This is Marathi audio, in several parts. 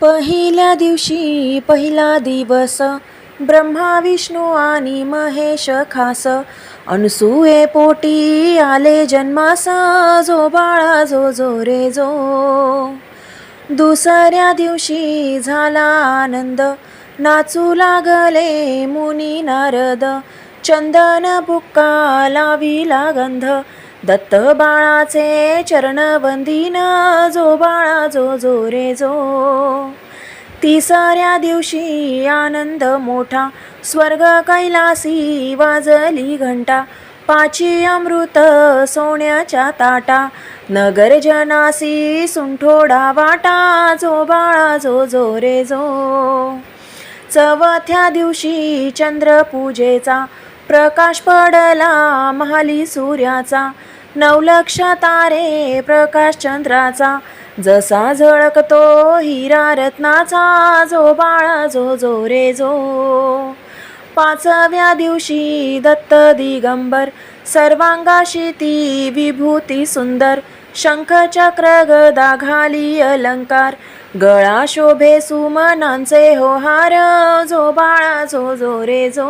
पहिल्या दिवशी पहिला दिवस. ब्रह्मा विष्णू आणि महेश खास. अनसुये पोटी आले जन्मास. जो बाळा जो जो रे जो. दुसऱ्या दिवशी झाला आनंद. नाचू लागले मुनी नारद. चंदन बुक्का लाविला गंध. दत्त बाळाचे चरण बंदीन जो बाळा जो जो रे जो. तिसऱ्या दिवशी आनंद मोठा स्वर्ग कैलासी वाजली घंटा. पाची अमृत सोन्याच्या ताटा नगर जनासी सुंठोडा वाटा जो बाळा जो जो रे जो. चवथ्या दिवशी चंद्र पूजेचा प्रकाश पडला महाली सूर्याचा. नवलक्ष तारे प्रकाश चंद्राचा. जसा झळकतो हिरा रत्नाचा जो बाळा जो जो रे जो. पाचव्या दिवशी दत्त दिगंबर सर्वांगाशी ती विभूती सुंदर. शंख चक्र गदा घाली अलंकार गळा शोभे सुमनांचे हो हार जो बाळा जो जो रे जो.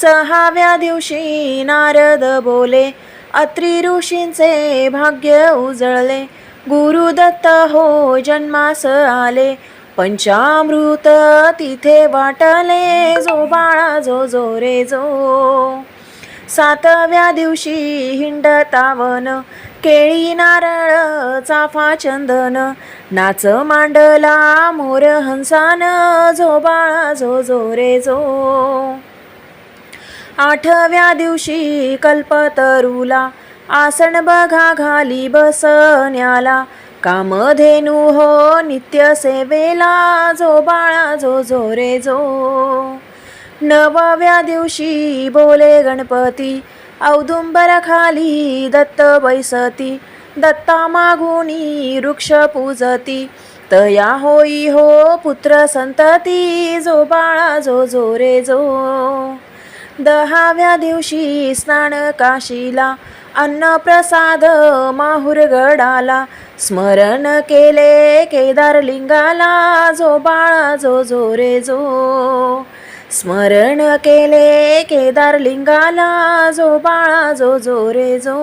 सहाव्या दिवशी नारद बोले अत्रि ऋषींचे भाग्य उजळले. गुरुदत्त हो जन्मास आले. पंचामृत तिथे वाटले जो बाळा जो जो रे जो. सातव्या दिवशी हिंडतावन केळी नारळ चाफा चंदन नाच मांडला मोर हंसान. जो बाळा जो जो रे जो. आठव्या दिवशी कल्पतरूला आसन बघा घाली बसण्याला. कामधेनू हो नित्य सेवेला जो बाळा जो जो रे जो. नवव्या दिवशी बोले गणपती औदुंबर खाली दत्त बैसती. दत्ता मागुनी वृक्ष पूजती. तया होई हो पुत्र संतती जो बाळा जो जो रे जो. दहाव्या दिवशी स्नान काशीला अन्नप्रसाद माहुरगडाला स्मरण केले केदारलिंगाला जो बाळा जो जो रे जो स्मरण केले केदारलिंगाला जो बाळा जो जो रे जो